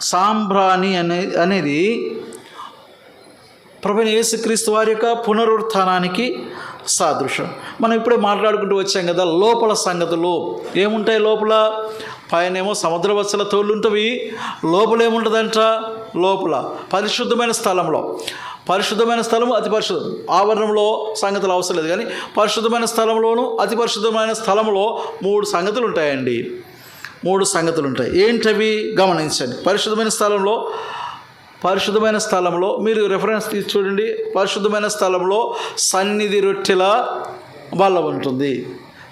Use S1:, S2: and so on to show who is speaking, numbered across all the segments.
S1: సాంబ్రాణి అనే అనేది ప్రభుని యేసుక్రీస్తు వారి యొక్క పునరుత్థానానికి సాదృశ్యం. మనం ఇప్పుడే మాట్లాడుకుంటూ వచ్చాం కదా లోపల సంగతులు. ఏముంటాయి లోపల? పైనేమో సముద్ర వత్సల తోళ్ళుంటవి లోపల ఏముంటుందంట లోపల. పరిశుద్ధమైన స్థలంలో. పరిశుద్ధమైన స్థలము అతి పరిశుద్ధం. ఆవరణంలో సంగతులు అవసరం లేదు కానీ పరిశుద్ధమైన స్థలంలోను అతి పరిశుద్ధమైన స్థలంలో మూడు సంగతులు ఉంటాయండి మూడు సంగతులు ఉంటాయి ఏంటవి? గమనించండి. పరిశుద్ధమైన స్థలంలో పరిశుద్ధమైన స్థలంలో మీరు రెఫరెన్స్ తీసి చూడండి. పరిశుద్ధమైన స్థలంలో సన్నిధి రొట్టెల బల్ల ఉంటుంది.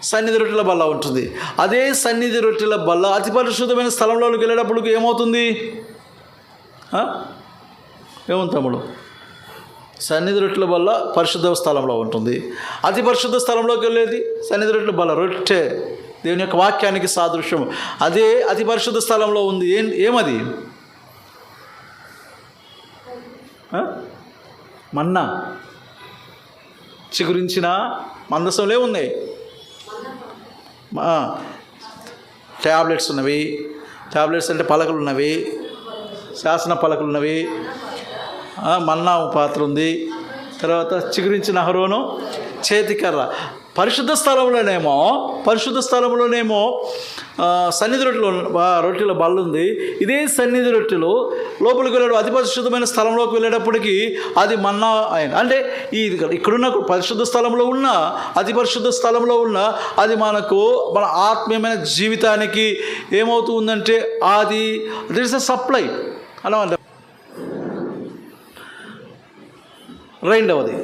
S1: సన్నిధి రొట్టెల బల్ల ఉంటుంది. అదే సన్నిధి రొట్టెల బల్ల అతి పరిశుద్ధమైన స్థలంలోకి వెళ్ళేటప్పుడు ఏమవుతుంది? ఏముంది తమ్ముడు? సన్నిధి రొట్టెల బల్ల పరిశుద్ధ స్థలంలో ఉంటుంది. అతి పరిశుద్ధ స్థలంలోకి వెళ్ళేది సన్నిధి రొట్టెల బల్ల రొట్టె. దేవుని యొక్క వాక్యానికి సాదృశ్యం. అదే అతి పరిశుద్ధ స్థలంలో ఉంది. ఏం ఏమది? మన్నా. చిగురించిన మందసంలే ఉన్నాయి. ట్యాబ్లెట్స్ ఉన్నవి. ట్యాబ్లెట్స్ అంటే పలకలు ఉన్నవి. శాసన పలకలు ఉన్నవి. మన్నా పాత్ర ఉంది. తర్వాత చిగురించిన హరోను చేతికర్ర. పరిశుద్ధ స్థలంలోనేమో పరిశుద్ధ స్థలంలోనేమో సన్నిధి రొట్టెలు రొట్టెల బల్ల ఉంది. ఇదే సన్నిధి రొట్టెలు లోపలికి వెళ్ళడం అతి పరిశుద్ధమైన స్థలంలోకి వెళ్ళేటప్పటికి అది మన్నా ఆయన. అంటే ఈ ఇక్కడున్న పరిశుద్ధ స్థలంలో ఉన్న అతి పరిశుద్ధ స్థలంలో ఉన్న అది మనకు మన ఆత్మీయమైన జీవితానికి ఏమవుతుందంటే అది దిట్ ఇస్ అ సప్లై అలా రెండవది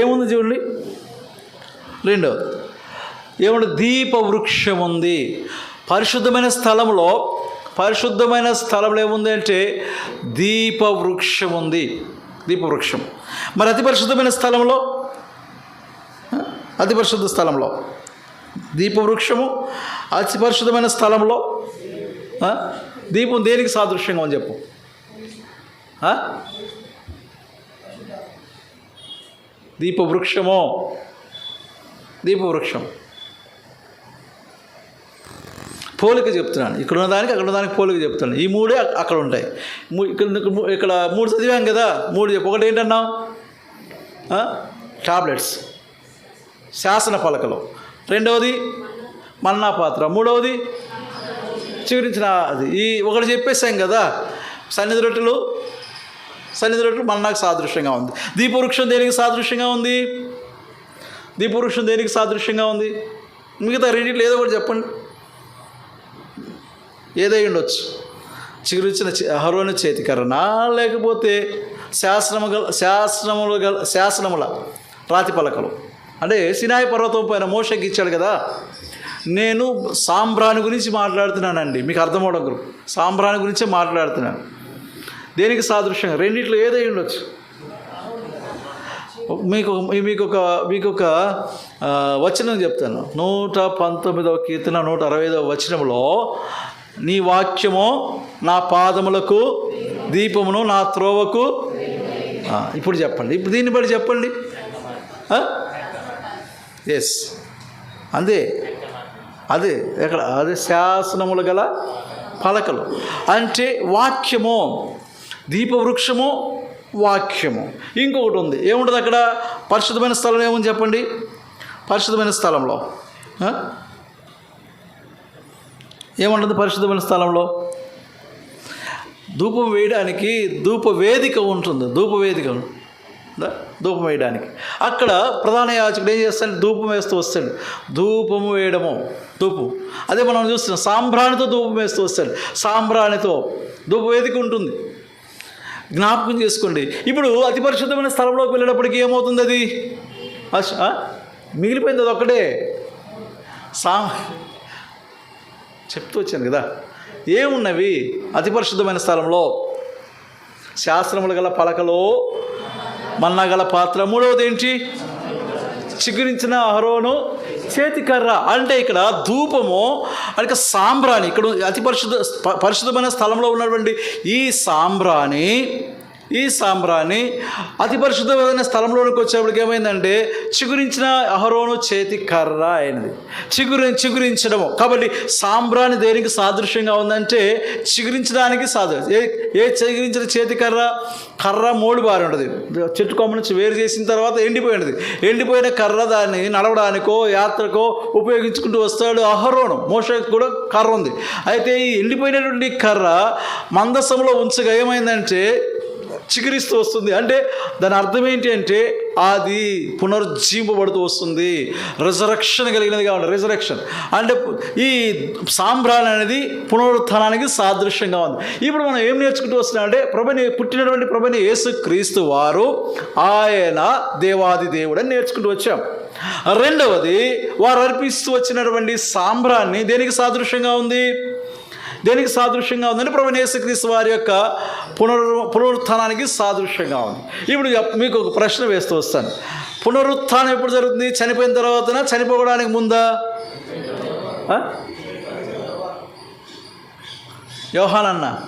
S1: ఏముంది చూడండి? రెండవది ఏమంటే దీప వృక్షం ఉంది పరిశుద్ధమైన స్థలంలో పరిశుద్ధమైన స్థలంలో ఏముంది అంటే దీప వృక్షం ఉంది దీపవృక్షం. మరి అతి పరిశుద్ధమైన స్థలంలో అతి పరిశుద్ధ స్థలంలో దీప వృక్షము అతి పరిశుద్ధమైన స్థలంలో దీపం దేనికి సాదృశ్యంగా అని చెప్పు. దీపవృక్షము. దీపవృక్షం. పోలిక చెప్తున్నాను. ఇక్కడ ఉన్న దానికి అక్కడ ఉన్న దానికి పోలిక చెప్తున్నాను. ఈ మూడే అక్కడ ఉంటాయి. ఇక్కడ ఇక్కడ మూడు చదివాం కదా మూడు చెప్పు. ఒకటి ఏంటన్నావు? టాబ్లెట్స్. శాసన పలకలు. రెండవది మన్నా పాత్ర మూడవది చివరించిన అది. ఈ ఒకటి చెప్పేసాం కదా సన్నిధి రొట్టెలు సన్నిధి రొట్టెలు మన్నాకు సాదృశ్యంగా ఉంది. దీపవృక్షం దేనికి సాదృశ్యంగా ఉంది? దీపవృక్షం దేనికి సాదృశ్యంగా ఉంది? మిగతా రెండింటిలో ఏదో ఒకటి చెప్పండి. ఏదై ఉండొచ్చు. చిగురించిన అహరోని హరోని చేతికరనా లేకపోతే శాసనము గల శాసనములు గల శాసనముల రాతి పలకలు అంటే సినాయి పర్వతం పైన మోషకి ఇచ్చాడు కదా? నేను సాంబ్రాణి గురించి మాట్లాడుతున్నానండి. మీకు అర్థమవడం గురు. సాంబ్రాణి గురించే మాట్లాడుతున్నాను. దేనికి సాదృశ్యంగా? రెండిట్లో ఏదై ఉండొచ్చు? మీకు మీకు ఒక మీకు ఒక వచనం చెప్తాను. నూట పంతొమ్మిదవ కీర్తన నూట అరవై ఐదవ వచనంలో నీ వాక్యము నా పాదములకు దీపమును నా త్రోవకు ఇప్పుడు చెప్పండి. ఇప్పుడు దీన్ని బట్టి చెప్పండి. ఎస్ అందే అదే ఎక్కడ? అదే శాసనములు గల పలకలు. అంటే వాక్యము దీపవృక్షము వాక్యము. ఇంకొకటి ఉంది. ఏముంటుంది అక్కడ? పరిశుద్ధమైన స్థలం ఏముంది చెప్పండి? పరిశుద్ధమైన స్థలంలో. ఏముంటుంది పరిశుద్ధమైన స్థలంలో? ధూపం వేయడానికి ధూపవేదిక ఉంటుంది. ధూపవేదిక ధూపం వేయడానికి. అక్కడ ప్రధాన యాచకుడు ఏం చేస్తాడు? ధూపం వేస్తూ వస్తాడు. ధూపము వేయడము. ధూపం. అదే మనం చూస్తున్నాం. సాంబ్రాణితో ధూపం వేస్తూ వస్తాడు. సాంబ్రాణితో. ధూపవేదిక ఉంటుంది. జ్ఞాపకం చేసుకోండి. ఇప్పుడు అతి పరిశుద్ధమైన స్థలంలోకి వెళ్ళేటప్పటికి ఏమవుతుంది అది? మిగిలిపోయింది అది ఒక్కటే. సా చెప్తూ వచ్చాను కదా. ఏమున్నవి అతి పరిశుద్ధమైన స్థలంలో? శాస్త్రములు గల పలకలో మన్నా గల పాత్ర. మూడవది ఏంటి? చిగురించిన అహరోను చేతికర్ర అంటే ఇక్కడ ధూపము అంటే సాంబ్రాణి. ఇక్కడ అతి పరిశుద్ధ పరిశుద్ధమైన స్థలంలో ఉన్నటువంటి ఈ సాంబ్రాణి ఈ సాంబ్రాన్ని అతి పరిశుద్ధమైన స్థలంలోనికి వచ్చేప్పటికి ఏమైందంటే చిగురించిన అహరోను చేతి కర్ర అయినది. చిగురి చిగురించడము. కాబట్టి సాంబ్రాన్ని దేనికి సాదృశ్యంగా ఉందంటే చిగురించడానికి సాదృ ఏ ఏ చిగురించిన చేతి కర్ర? కర్ర మూడు బారి ఉంటుంది. చెట్టు కొమ్మ నుంచి వేరు చేసిన తర్వాత ఎండిపోయినది. ఎండిపోయిన కర్ర దాన్ని నడవడానికో యాత్రకో ఉపయోగించుకుంటూ వస్తాడు అహరోను. మోషకు కూడా కర్ర ఉంది. అయితే ఈ ఎండిపోయినటువంటి కర్ర మందసంలో ఉంచగా ఏమైందంటే చిగురిస్తూ వస్తుంది. అంటే దాని అర్థం ఏంటి అంటే అది పునర్జీంపబడుతూ వస్తుంది. రిజరక్షన్ కలిగినదిగా ఉంటుంది రిజరక్షన్ అంటే ఈ సాంబ్రాన్ అనేది పునరుత్థానానికి సాదృశ్యంగా ఉంది. ఇప్పుడు మనం ఏం నేర్చుకుంటూ వస్తున్నాం అంటే ప్రభుని పుట్టినటువంటి ప్రభుని యేసు క్రీస్తు వారు ఆయన దేవాది దేవుడు అని నేర్చుకుంటూ వచ్చాం. రెండవది వారు అర్పిస్తూ వచ్చినటువంటి సాంబ్రాన్ని దేనికి సాదృశ్యంగా ఉంది? దేనికి సాదృశ్యంగా ఉందంటే ప్రభు నేసుక్రీస్తు వారి యొక్క పునరు పునరుత్థానానికి సాదృశ్యంగా ఉంది. ఇప్పుడు మీకు ఒక ప్రశ్న వేస్తూ వస్తాను. పునరుత్థానం ఎప్పుడు జరుగుతుంది? చనిపోయిన తర్వాతనా? చనిపోవడానికి ముందా? ఆ? యోహానన్న.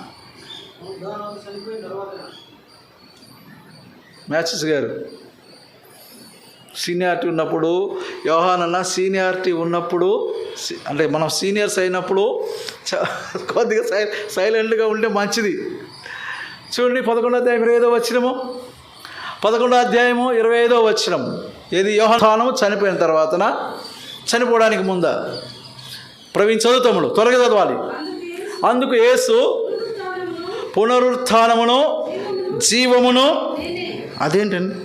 S1: మ్యాచెస్ గారు. సీనియారిటీ ఉన్నప్పుడు యోహానన్న సీనియారిటీ ఉన్నప్పుడు అంటే మనం సీనియర్స్ అయినప్పుడు చ- కొద్దిగా సై సైలెంట్గా ఉంటే మంచిది. చూడండి పదకొండో అధ్యాయం ఇరవై ఐదో వచ్చినము పదకొండో అధ్యాయము ఇరవై ఐదో వచ్చినం ఏది? యోహానము చనిపోయిన తర్వాతన? చనిపోవడానికి ముందా? ప్రవీణ్ చదువుతాముడు త్వరగా చదవాలి. అందుకు యేసు పునరుత్థానమును జీవమును అదేంటండి?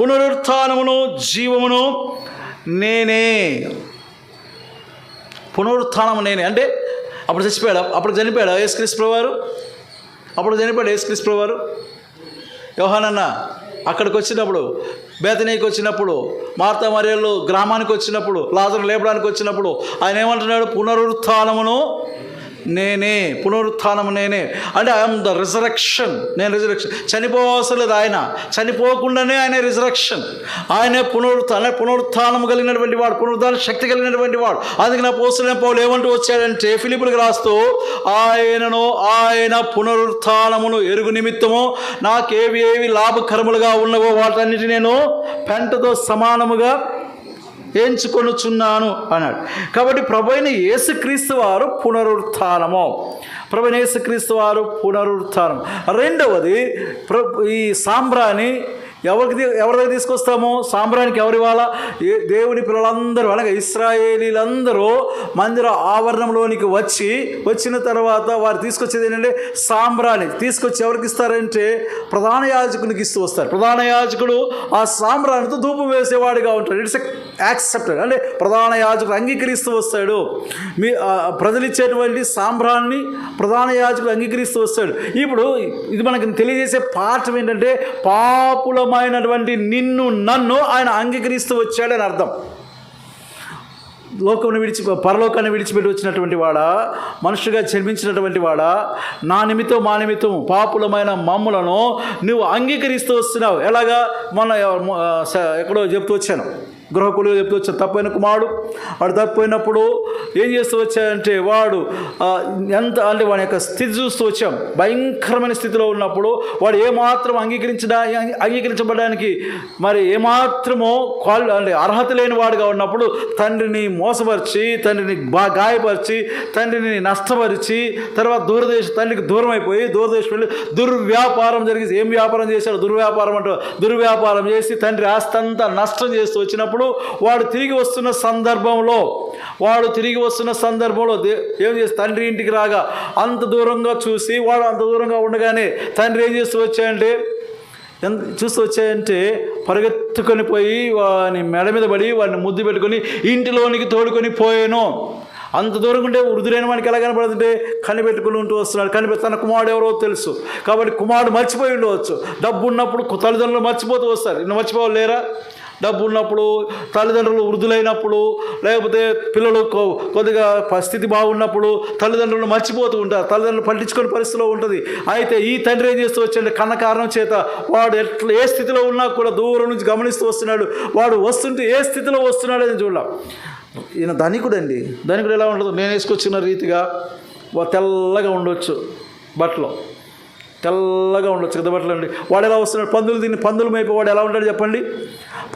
S1: పునరుత్నమును జీవమును నేనే. పునరుత్థానము నేనే. అంటే అప్పుడు చచ్చిపోయాడు? అప్పుడు చనిపోయాడు యేసుక్రీస్తు వారు అప్పుడు చనిపోయాడు యేసుక్రీస్తు వారు యోహానన్న అక్కడికి వచ్చినప్పుడు బేతనీకి వచ్చినప్పుడు మార్తా మరియలు గ్రామానికి వచ్చినప్పుడు లాజరు లేపడానికి వచ్చినప్పుడు ఆయన ఏమంటున్నాడు? పునరుత్నమును నేనే పునరుత్థానము నేనే. అంటే ఐఎమ్ ద రిజరక్షన్ నేను రిజరక్షన్ చనిపోవసలేదు ఆయన. చనిపోకుండానే ఆయన రిజరక్షన్ ఆయనే పునరుత్థాన పునరుత్థానం కలిగినటువంటి వాడు పునరుద్ధాన శక్తి కలిగినటువంటి వాడు. అందుకే నా పోస్తున్న పౌలు ఏమంటూ వచ్చాడంటే ఫిలిపులకు రాస్తూ ఆయనను ఆయన పునరుత్థానమును ఎరుగు నిమిత్తము నాకేవి ఏవి లాభకరములుగా ఉన్నవో వాటన్నిటి నేను పెంటతో సమానముగా ఎంచుకొనుచున్నాను అన్నాడు. కాబట్టి ప్రభైన యేసుక్రీస్తు వారు పునరుత్థానము. ప్రభు యేసుక్రీస్తు వారు పునరుత్థానం రెండవది ప్ర ఈ సాంబ్రాణి ఎవరికి ఎవరి దగ్గర తీసుకొస్తాము? సాంబ్రానికి ఎవరి వాళ్ళ ఏ దేవుని పిల్లలందరూ అనగా ఇస్రాయేలీలందరూ మందిర ఆవరణంలోనికి వచ్చి వచ్చిన తర్వాత వారు తీసుకొచ్చేది ఏంటంటే సాంబ్రాన్ని తీసుకొచ్చి ఎవరికి ఇస్తారంటే ప్రధాన యాజకునికి ఇస్తూ వస్తారు. ప్రధాన యాజకుడు ఆ సాంబ్రానితో ధూపం వేసేవాడిగా ఉంటాడు. ఇట్స్ యాక్సెప్టెడ్ అంటే ప్రధాన యాజకుడు అంగీకరిస్తూ వస్తాడు. మీ ఆ, ప్రజలు ఇచ్చేటువంటి సాంబ్రాన్ని ప్రధాన యాజకుడు అంగీకరిస్తూ వస్తాడు. ఇప్పుడు ఇది మనకి తెలియజేసే పాఠం ఏంటంటే పాపులమైనటువంటి నిన్ను నన్ను ఆయన అంగీకరిస్తూ వచ్చాడని అర్థం. లోకమును విడిచి పరలోకాన్ని విడిచిపెట్టి వచ్చినటువంటి వాడా మనుషుగా జన్మించినటువంటి వాడా నా నిమిత్తం మా నిమిత్తం పాపులమైన మమ్ములను నువ్వు అంగీకరిస్తూ వస్తున్నావు. ఎలాగా? మొన్న ఎక్కడో చెప్తూ వచ్చాను. గృహకులు చెప్తూ వచ్చారు. తప్పైన కుమారుడు వాడు తప్పిపోయినప్పుడు ఏం చేస్తూ వచ్చాడంటే వాడు ఎంత అంటే వాడి యొక్క స్థితి చూస్తూ వచ్చాం. భయంకరమైన స్థితిలో ఉన్నప్పుడు వాడు ఏమాత్రం అంగీకరించడా అంగీకరించబడడానికి మరి ఏమాత్రమో క్వాలి అంటే అర్హత లేని వాడుగా ఉన్నప్పుడు తండ్రిని మోసపరిచి తండ్రిని బా గాయపరిచి తండ్రిని నష్టపరిచి తర్వాత దూరదేశం తండ్రికి దూరం అయిపోయి దూరదేశం వెళ్ళి దుర్వ్యాపారం జరిగి ఏం వ్యాపారం చేశాడు? దుర్వ్యాపారం అంటూ దుర్వ్యాపారం చేసి తండ్రి ఆస్తి అంతా నష్టం చేస్తూ వచ్చినప్పుడు వాడు తిరిగి వస్తున్న సందర్భంలో వాడు తిరిగి వస్తున్న సందర్భంలో ఏం చేసి తండ్రి ఇంటికి రాగా అంత దూరంగా చూసి వాడు అంత దూరంగా ఉండగానే తండ్రి ఏం చేస్తూ వచ్చాయంటే ఎంత చూస్తూ వచ్చాయంటే పరిగెత్తుకొని పోయి వాని మెడ మీద పడి వాడిని ముద్దు పెట్టుకొని ఇంటిలోనికి తోడుకొని పోయాను. అంత దూరం ఉంటే వృద్ధులైన వానికి ఎలా కనపడుతుంటే కనిపెట్టుకుని ఉంటూ వస్తున్నాడు. కనిపెట్టి తన కుమారుడు ఎవరో తెలుసు. కాబట్టి కుమారుడు మర్చిపోయి ఉండవచ్చు. డబ్బు ఉన్నప్పుడు తల్లిదండ్రులు మర్చిపోతూ వస్తారు. ఇನ್ನು మర్చిపోవాలి లేరా? డబ్బు ఉన్నప్పుడు తల్లిదండ్రులు వృద్ధులైనప్పుడు లేకపోతే పిల్లలు కొద్దిగా పరిస్థితి బాగున్నప్పుడు తల్లిదండ్రులు మర్చిపోతూ ఉంటారు. తల్లిదండ్రులు పట్టించుకునే పరిస్థితిలో ఉంటుంది. అయితే ఈ తండ్రి ఏం చేస్తూ వచ్చాడు? కన్న కారణం చేత వాడు ఎట్లా ఏ స్థితిలో ఉన్నా కూడా దూరం నుంచి గమనిస్తూ వస్తున్నాడు. వాడు వస్తుంటే ఏ స్థితిలో వస్తున్నాడు అని చూడాలి. ఈయన ధనికుడండి. ధనికుడు ఎలా ఉండదు నేను వేసుకొచ్చిన రీతిగా తెల్లగా ఉండొచ్చు బట్టలు. తెల్లగా ఉండొచ్చు కదా బట్టలు అండి. వాడు ఎలా వస్తున్నాడు? పందులు తిని పందులు మేపి వాడు ఎలా ఉంటాడు చెప్పండి?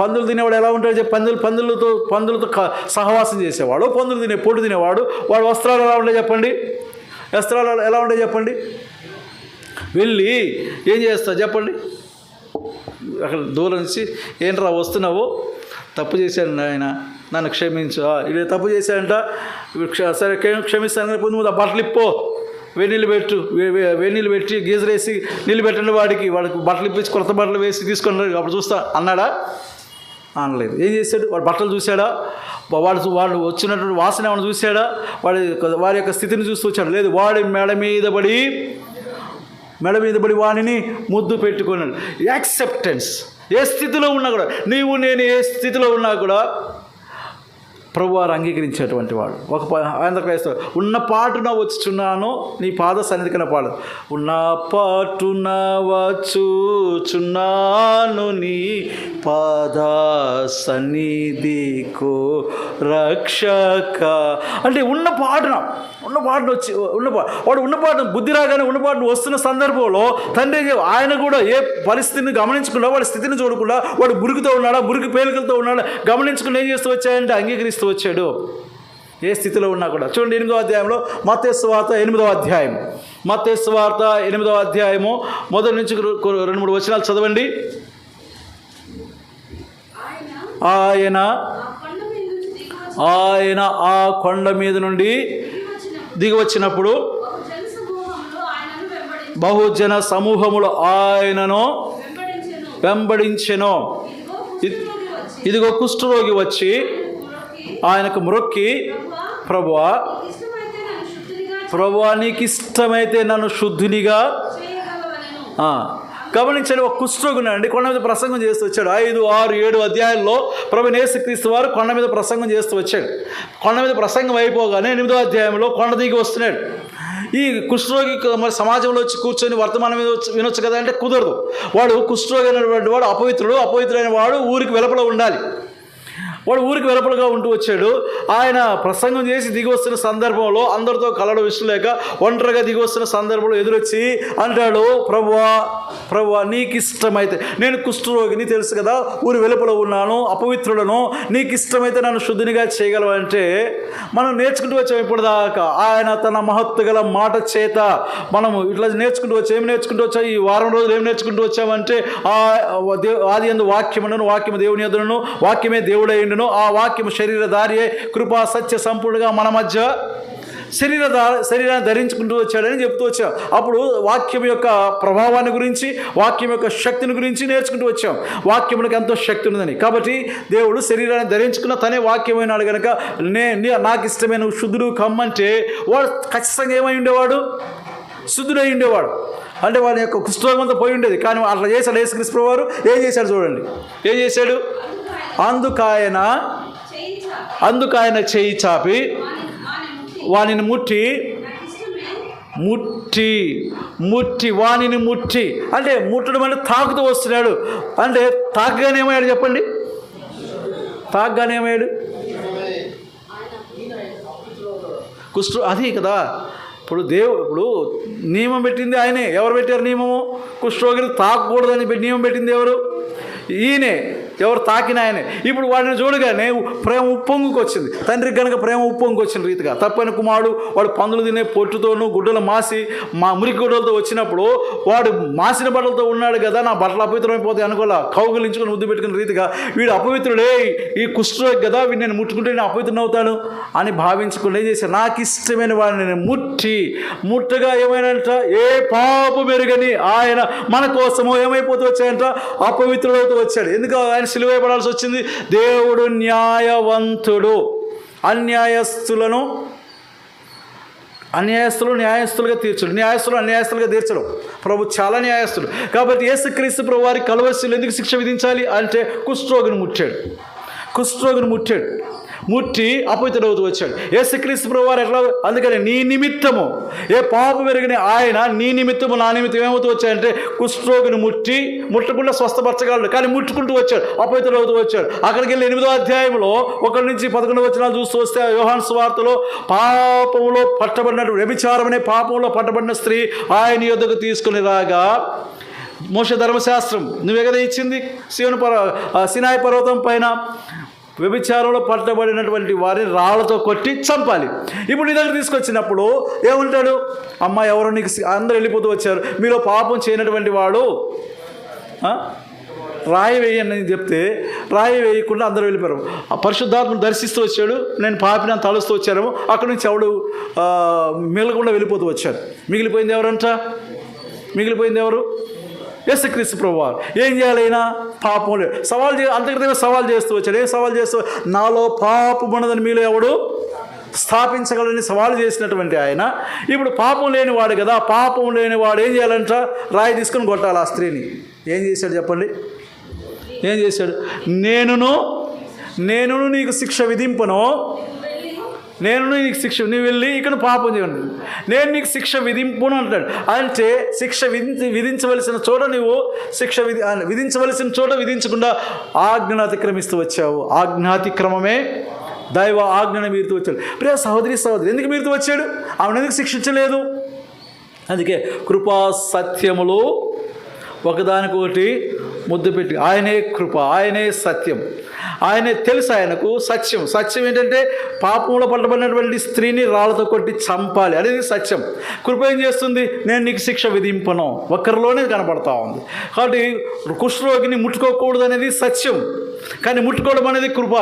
S1: పందులు తినేవాడు ఎలా ఉంటాడు చెప్పి పందులు పందులతో పందులతో క- సహవాసం చేసేవాడు పందులు తినే పొట్టు తినేవాడు వాడు వస్త్రాలు ఎలా ఉంటాయి చెప్పండి? వస్త్రాలు ఎలా ఉంటాయి చెప్పండి? వెళ్ళి ఏం చేస్తావు చెప్పండి? అక్కడ దూరం నుంచి ఏంట్రా వస్తున్నావు? తప్పు చేశాను ఆయన నన్ను క్షమించు. ఆ, ఇది తప్పు చేశాడంట. సరే క్షమిస్తాను కానీ ముందు ముందు బట్టలు ఇప్పో. వేనీళ్ళు పెట్టు వే- వే- వేనీళ్ళు పెట్టి గీజర్ వేసి నీళ్ళు పెట్టండి వాడికి. వాడికి బట్టలు ఇప్పించి కొత్త బట్టలు వేసి తీసుకున్నాడు అప్పుడు చూస్తా అన్నాడా? అనలేదు. ఏం చేశాడు? వాడు బట్టలు చూశాడా? వాడు వాడు వచ్చినటువంటి వాసన ఏమైనా చూశాడా? వాడి వారి యొక్క స్థితిని చూస్తూ వచ్చాడు. లేదు వాడి మెడ మీద పడి మెడ మీద పడి వాడిని ముద్దు పెట్టుకున్నాడు. యాక్సెప్టెన్స్ ఏ స్థితిలో ఉన్నా కూడా నీవు నేను ఏ స్థితిలో ఉన్నా కూడా ప్రభు వారు అంగీకరించేటువంటి వాడు. ఒక ఆయన ఆంధ్ర ఉన్న పాటున వచ్చుచున్నాను నీ పాద సన్నిధికన పాడు. ఉన్న పాటున వచ్చుచున్నాను నీ పాద సన్నిధికో రక్షక. అంటే ఉన్న పాటున ఉన్న పాటను వచ్చి ఉన్న పా- వాడు ఉన్న పాటను బుద్ధి రాగానే ఉన్న పాటను వస్తున్న సందర్భంలో తండ్రి ఆయన కూడా ఏ పరిస్థితిని గమనించకుండా వాడి స్థితిని చూడకుండా వాడు బురుకుతో ఉన్నాడా బురికి పేలికలతో ఉన్నాడా గమనించుకుని ఏం చేస్తూ వచ్చాయంటే అంగీకరిస్తూ వచ్చాడు. ఏ స్థితిలో ఉన్నా కూడా. చూడండి ఎనిమిదవ అధ్యాయంలో మత్స్సు వార్త ఎనిమిదవ అధ్యాయం. మత్స్సు వార్త ఎనిమిదవ అధ్యాయము మొదటి నుంచి రెండు మూడు వచనాలు చదవండి.
S2: ఆయన
S1: ఆయన
S2: ఆ కొండ మీద
S1: నుండి
S2: దిగివచ్చినప్పుడు
S1: దిగి వచ్చినప్పుడు బహుజన సమూహములు ఆయనను
S2: వెంబడించెను. ఇదిగో కుష్ఠరోగి వచ్చి
S1: ఆయనకు మ్రొక్కి
S2: ప్రభువా,
S1: ప్రభువా
S2: నీకు ఇష్టమైతే నన్ను
S1: శుద్ధునిగా గమనించండి ఒక కుష్ఠరోగుని అండి కొండ మీద ప్రసంగం చేస్తూ వచ్చాడు. ఐదు ఆరు ఏడు అధ్యాయాల్లో ప్రభు యేసుక్రీస్తు వారు కొండ మీద ప్రసంగం చేస్తూ వచ్చాడు. కొండ మీద ప్రసంగం అయిపోగానే ఎనిమిదో అధ్యాయంలో కొండ దిగి వస్తున్నాడు. ఈ కుష్ఠరోగి మరి సమాజంలో వచ్చి కూర్చొని వర్తమానం మీద వచ్చి వినొచ్చు కదా అంటే కుదరదు. వాడు కుష్ఠరోగి అయినటువంటి వాడు అపవిత్రుడు అపవిత్రుడైన వాడు ఊరికి వెలుపల ఉండాలి. వాడు ఊరికి వెలుపలుగా ఉంటూ వచ్చాడు. ఆయన ప్రసంగం చేసి దిగి వస్తున్న సందర్భంలో అందరితో కలడం ఇష్టం లేక ఒంటరిగా దిగి వస్తున్న సందర్భంలో ఎదురొచ్చి అంటాడు ప్రభువా ప్రభువా నీకు ఇష్టమైతే నేను కుష్ఠరోగిని తెలుసు కదా ఊరి వెలుపల ఉన్నాను అపవిత్రుడను. నీకు ఇష్టమైతే నన్ను శుద్ధినిగా చేయగలవు? అంటే మనం నేర్చుకుంటూ వచ్చాం ఇప్పటిదాకా. దాకా ఆయన తన మహత్తు గల మాట చేత మనము ఇట్లా నేర్చుకుంటూ వచ్చాం. ఏం నేర్చుకుంటూ వచ్చాం? ఈ వారం రోజులు ఏం నేర్చుకుంటూ వచ్చామంటే ఆ దే ఆది ఎందు వాక్యమును వాక్యము దేవుని ఎదురును వాక్యమే దేవుడైన దేవుడైండును ఆ వాక్యము శరీరధారియే కృపా సత్య సంపూర్ణగా మన మధ్య శరీర శరీరాన్ని ధరించుకుంటూ వచ్చాడని చెప్తూ వచ్చాం. అప్పుడు వాక్యం యొక్క ప్రభావాన్ని గురించి వాక్యం యొక్క శక్తిని గురించి నేర్చుకుంటూ వచ్చాం. వాక్యములకు ఎంతో శక్తి ఉందని కాబట్టి దేవుడు శరీరాన్ని ధరించుకున్న తనే వాక్యమైనాడు కనుక నే నాకు ఇష్టమైన శుద్ధుడు కమ్మంటే వాడు ఖచ్చితంగా ఏమై ఉండేవాడు? శుద్ధుడై ఉండేవాడు. అంటే వాడి యొక్క కుష్ఠరోగం అంతా పోయి ఉండేది. కానీ అట్లా చేశాడు యేసుక్రీస్తు వారు ఏం చేశాడు చూడండి. ఏం చేశాడు? అందుకాయన అందుకాయన చేయి చాపి
S2: ముట్టి
S1: వానిని ముట్టి ముట్టి ముట్టి వానిని ముట్టి అంటే ముట్టడం అంటే తాకుతూ వస్తున్నాడు. అంటే తాకగానే ఏమయ్యాడు చెప్పండి? తాకగానే ఏమయ్యాడు? కుష్ఠ అది కదా. ఇప్పుడు దేవు ఇప్పుడు నియమం పెట్టింది ఆయనే. ఎవరు పెట్టారు నియమము? కుష్ఠరోగిని తాకూడదని నియమం పెట్టింది ఎవరు? ఈయనే. ఎవరు తాకిన ఆయనే. ఇప్పుడు వాడిని చూడగానే ప్రేమ ఉప్పొంగుకొచ్చింది తండ్రికి కనుక ప్రేమ ఉప్పొంగుకొచ్చిన రీతిగా. తప్పని కుమారుడు వాడు పందులు తినే పొట్టుతోనూ గుడ్డలు మాసి మా మురికి గుడ్డలతో వచ్చినప్పుడు వాడు మాసిన బట్టలతో ఉన్నాడు కదా నా బట్టలు అపవిత్రమైపోతాయి అనుకోలే. కౌగులించుకొని ముద్దు పెట్టుకున్న రీతిగా వీడు అపవిత్రుడే. ఈ కుష్ఠరోగి కదా వీడు నేను ముట్టుకుంటే నేను అపవిత్రనవుతాను అని భావించుకుని ఏం చేశాను నాకు ఇష్టమైన వాడిని నేను ముట్టి ముట్టగా ఏమైనంట ఏ పాపు మెరుగని ఆయన మన కోసము ఏమైపోతూ వచ్చాయంట అపవిత్రుడవుతూ వచ్చాడు. ఎందుకు ఆయన సిలువైపడాల్సి వచ్చింది. దేవుడు న్యాయవంతుడు. అన్యాయస్తులను అన్యాయస్తులు న్యాయస్తులుగా తీర్చడు. న్యాయస్తులు అన్యాయస్తులుగా తీర్చడం. ప్రభు చాలా న్యాయస్తుడు. కాబట్టి యేసుక్రీస్తు ప్రభు వారి కలవస్తులు ఎందుకు శిక్ష విధించాలి అంటే కుష్ఠరోగిని ముట్టాడు. కుష్ఠరోగిని ముట్టాడు. ముట్టి అపవిత్రుడవుతూ వచ్చాడు. యేసుక్రీస్తు ప్రభు వారు ఎట్లా అందుకని నీ నిమిత్తము ఏ పాపం పెరిగిన ఆయన నీ నిమిత్తము నా నిమిత్తం ఏమవుతూ వచ్చాయంటే కుష్ఠరోగిని ముట్టి ముట్టకుండా స్వస్థపరచగలడు. కానీ ముట్టుకుంటూ వచ్చాడు అపవిత్రుడవుతూ వచ్చాడు. అక్కడికి వెళ్ళి ఎనిమిదో అధ్యాయంలో ఒకటి నుంచి పదకొండు వచనాలు చూస్తూ వస్తే యోహాన్ స్వార్తలో పాపంలో పట్టబడినట్టు వ్యభిచారం అనే పాపంలో పట్టబడిన స్త్రీ ఆయన యొద్దకు తీసుకుని రాగా మోష ధర్మశాస్త్రం. నువ్వే కదా ఇచ్చింది? శివుని పర్వ సినాయ సినాయి పర్వతం పైన వ్యభిచారంలో పట్టబడినటువంటి వారిని రాళ్ళతో కొట్టి చంపాలి. ఇప్పుడు నీ దగ్గర తీసుకొచ్చినప్పుడు ఏముంటాడు? అమ్మ ఎవరో నీకు అందరు వెళ్ళిపోతూ వచ్చారు. మీలో పాపం చేయనటువంటి వాడు రాయి రాయి వేయని చెప్తే రాయి వేయకుండా అందరూ వెళ్ళిపోయారు. ఆ పరిశుద్ధాత్మను దర్శిస్తూ వచ్చాడు. నేను పాపిన తలుస్తూ వచ్చాను. అక్కడి నుంచి ఎవడు మిగలకుండా వెళ్ళిపోతూ వచ్చాడు. మిగిలిపోయింది ఎవరంట? మిగిలిపోయింది ఎవరు? యేసుక్రీస్తు ప్రభు ఏం చేయాలైనా పాపం లేదు సవాల్ చే అంతకృతమే సవాల్ చేస్తూ వచ్చాడు. ఏం సవాల్ చేస్తూ? నాలో పాపం ఉన్నదని మీలో ఎవడు స్థాపించగలని సవాల్ చేసినటువంటి ఆయన. ఇప్పుడు పాపం లేనివాడు కదా పాపం లేనివాడు ఏం చేయాలంట? రాయి తీసుకొని కొట్టాలి ఆ స్త్రీని. ఏం చేశాడు చెప్పండి? ఏం చేశాడు? నేనును నేనును నీకు శిక్ష విధింపను. నేను నీకు శిక్ష నువ్వు వెళ్ళి ఇక్కడ పాపం చేయను. నేను నీకు శిక్ష విధింపును అంటాడు. అంటే శిక్ష విధించి విధించవలసిన చోట నువ్వు శిక్ష విధి విధించవలసిన చోట విధించకుండా ఆజ్ఞను అతిక్రమిస్తూ వచ్చావు. ఆజ్ఞాతిక్రమమే దైవ ఆజ్ఞను మీరుతూ వచ్చాడు. ప్రియ సహోదరి సహోదరి ఎందుకు మీరుతూ వచ్చాడు? ఆమెను ఎందుకు శిక్షించలేదు? అందుకే కృపా సత్యములు ఒకదానికొకటి ముద్దు పెట్టి ఆయనే కృప ఆయనే సత్యం. ఆయనే తెలుసు ఆయనకు సత్యం. సత్యం ఏంటంటే పాపంలో పట్టబడినటువంటి స్త్రీని రాళ్ళతో కొట్టి చంపాలి. అనేది సత్యం. కృప ఏం చేస్తుంది? నేను నీకు శిక్ష విధింపను. ఒక్కరిలోనే కనపడతా ఉంది. కాబట్టి కుష్ఠరోగిని ముట్టుకోకూడదు అనేది సత్యం. కానీ ముట్టుకోవడం అనేది కృప.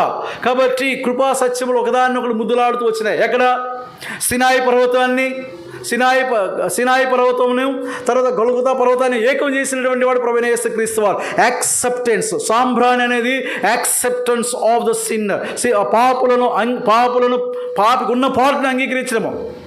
S1: కాబట్టి కృపా సత్యములు ఒకదాన్ని ఒకటి ముద్దులాడుతూ వచ్చినాయి. ఎక్కడ? సినాయి పర్వతాన్ని సినాయి ప- సినాయి పర్వతంను తర్వాత గొలుగుతా పర్వతాన్ని ఏకం చేసినటువంటి వాడు ప్రవీణ క్రీస్తు వారు. యాక్సెప్టెన్స్ సాంబ్రాణి అనేది యాక్సెప్టెన్స్ ఆఫ్ ద సిన్ పాపులను అం- పాపులను పాపికి ఉన్న పాటను అంగీకరించడము.